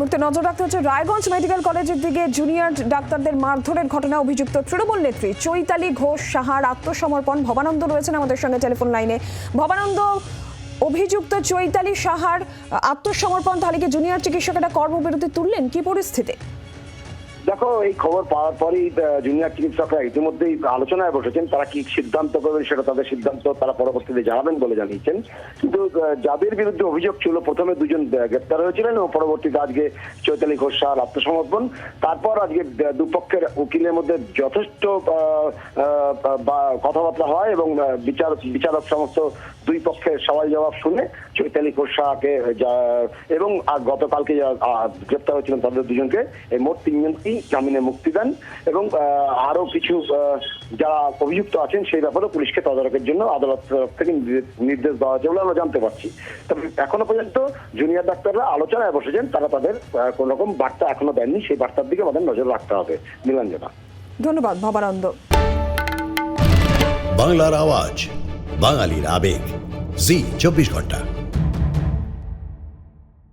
নজর রাখতে হচ্ছে রায়গঞ্জ মেডিকেল কলেজের দিকে। জুনিয়র ডাক্তারদের মারধরের ঘটনা অভিযুক্ত তৃণমূল নেত্রী চৈতালি ঘোষ সাহার আত্মসমর্পণ। ভবানন্দ রয়েছেন আমাদের সঙ্গে টেলিফোন লাইনে। ভবানন্দ, অভিযুক্ত চৈতালি সাহার আত্মসমর্পণ, তাহলে কি জুনিয়র চিকিৎসকেরা কর্মবিরতি তুললেন? কি পরিস্থিতি? দেখো, এই খবর পাওয়ার পরেই জুনিয়র চিকিৎসকরা ইতিমধ্যেই আলোচনায় বসেছেন, তারা কি সিদ্ধান্ত করবেন সেটা তাদের সিদ্ধান্ত তারা পরবর্তীতে জানাবেন বলে জানিয়েছেন। কিন্তু যাদের বিরুদ্ধে অভিযোগ ছিল, প্রথমে দুজন গ্রেপ্তার হয়েছিলেন এবং পরবর্তীতে আজকে চৈতালি ঘোষ সাহার আত্মসমর্পণ। তারপর আজকে দুপক্ষের উকিলের মধ্যে যথেষ্ট কথাবার্তা হয় এবং বিচার, বিচারক সমস্ত দুই পক্ষের সবাই জবাব শুনে চৈতালি ঘোষ সাহাকে এবং গতকালকে গ্রেপ্তার হয়েছিলেন তাদের দুজনকে, এই মোট তিনজনকেই জামিনে মুক্তি দেন এবং আরও কিছু যারা অভিযুক্ত আছেন সেই ব্যাপারে পুলিশকে তদারকের জন্য আদালত তরফ থেকে নির্দেশ দেওয়া হয়েছে বলে আমরা জানতে পারছি। তবে এখনও পর্যন্ত জুনিয়র ডাক্তাররা আলোচনায় বসেছেন তারা তাদের কোন রকম বার্তা এখনও দেননি সেই বার্তার দিকে আমাদের নজর রাখতে হবে। নীলাঞ্জনা ধন্যবাদ ভবানন্দ। বাংলার আওয়াজ বাঙালির আবেগ। জি চব্বিশ ঘণ্টা।